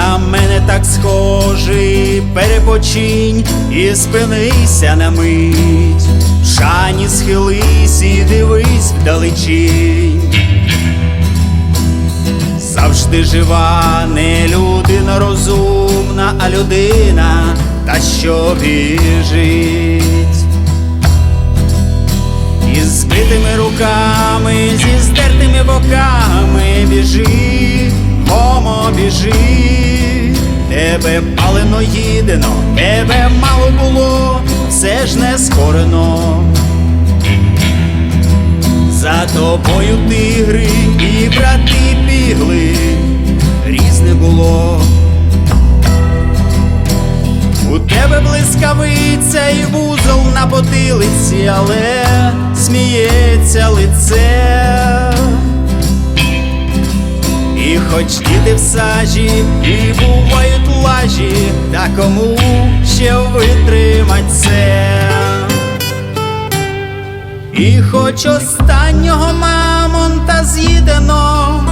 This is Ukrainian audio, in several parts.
на мене так схожий, перепочинь і спинися на мить. В Шані схились і дивись вдалечінь. Завжди жива, не людина розумна, а людина, та що біжить. Із збитими руками, зі здертими боками біжи, хомо біжи, тебе палено їдено, тебе мало було, все ж не скорено. За тобою тигри і брати бігли, різне було. У тебе блискавиця і вузол на потилиці, але сміється лице. І хоч діти в сажі, і кому ще витримать це? І хоч останнього мамонта з'їдено,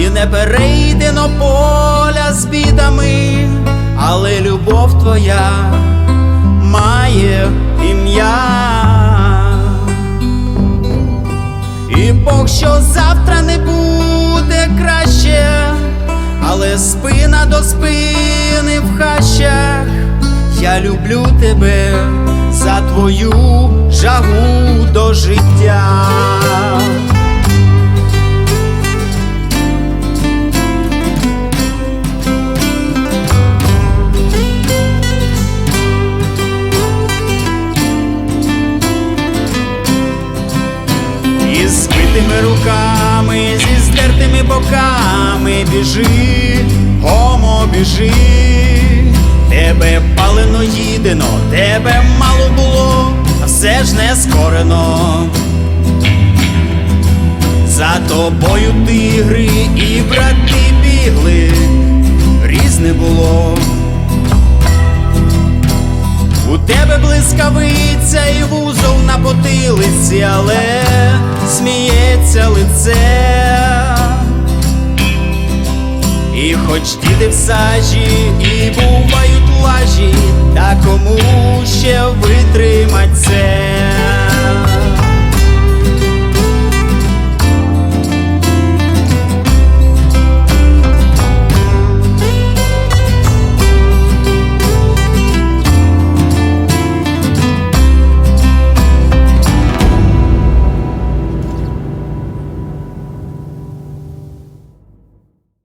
і не перейдено поля з бідами, але любов твоя має ім'я. І Бог, завтра не буде краще, але спина до спини в хащах. Люблю тебе за твою жагу до життя. І збитими руками, зі здертими боками біжи, гомо біжи, тебе палено тебе мало було, а все ж не скорено. За тобою тигри і брати бігли, різне було. У тебе блискавиця і вузол на потилиці, але сміється лице. Хоч діти в сажі, і бувають лажі, та кому?